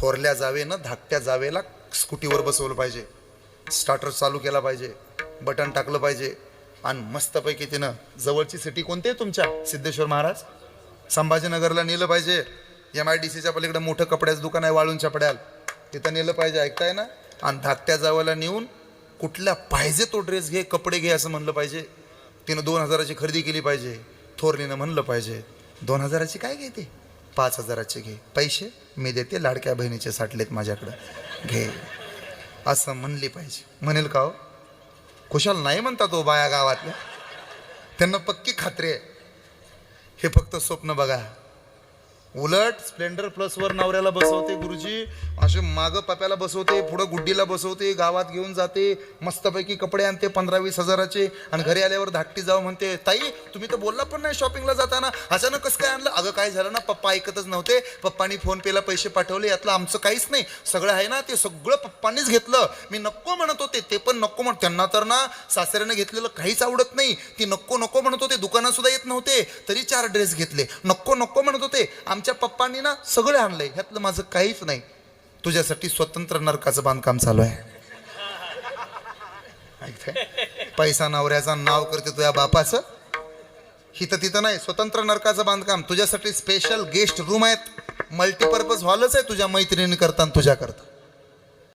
थोरल्या जावेनं धाकट्या जावेला स्कूटीवर बसवलं पाहिजे. स्टार्टर चालू केला पाहिजे. बटन टाकलं पाहिजे. आणि मस्तपैकी तिनं जवळची सिटी कोणती आहे तुमच्या? सिद्धेश्वर महाराज? संभाजीनगरला नेलं पाहिजे. एम आय डी सीच्या पलीकडे मोठं कपड्याचं दुकान आहे वाळून चपड्याल तिथं नेलं पाहिजे ऐकताय ना? आणि धाकट्या जावेला नेऊन कुठल्या पाहिजे तो ड्रेस घे कपडे घे असं म्हणलं पाहिजे. तिनं दोन हजाराची खरेदी केली पाहिजे. थोरलीनं म्हणलं पाहिजे. दोन हजाराची काय घेते पाच हजाराचे घे. पैसे मी देते लाडक्या बहिणीचे साठलेत माझ्याकडं. घे. असं म्हणली पाहिजे. म्हणेल का हो? खुशाल नाही म्हणता तो हो बाया गावातल्या. त्यांना पक्की खात्री आहे. हे फक्त स्वप्न बघा. उलट स्प्लेंडर प्लसवर नवऱ्याला बसवते गुरुजी. असे मागं पप्याला बसवते पुढं गुड्डीला बसवते गावात घेऊन जाते. मस्तपैकी कपडे आणते पंधरा वीस हजाराचे आणि घरी आल्यावर धाकटी जाऊ म्हणते ताई तुम्ही तर बोलला पण नाही शॉपिंगला जाताना. अचानक कसं काय आणलं? अगं काय झालं ना पप्पा ऐकतच नव्हते. पप्पानी फोन पेला पैसे पाठवले. यातलं आमचं काहीच नाही. सगळं आहे ना ते सगळं पप्पांनीच घेतलं. मी नको म्हणत होते ते पण नको म्हण त्यांना तर ना सासऱ्यानं घेतलेलं काहीच आवडत नाही. ती नको नको म्हणत होते दुकानात सुद्धा येत नव्हते. तरी चार ड्रेस घेतले. नको नको म्हणत होते. आमच्या पप्पांनी ना सगळे आणलंय. ह्यातलं माझं काहीच नाही. तुझ्यासाठी स्वतंत्र नरकाचं बांधकाम चालू आहे. पैसा नवऱ्याचा नाव करते तुझ्या बापाचं. हिथं तिथं नाही स्वतंत्र नरकाचं बांधकाम. तुझ्यासाठी स्पेशल गेस्ट रूम आहेत. मल्टीपर्पज हॉलच आहे तुझ्या मैत्रिणी करता तुझ्या करता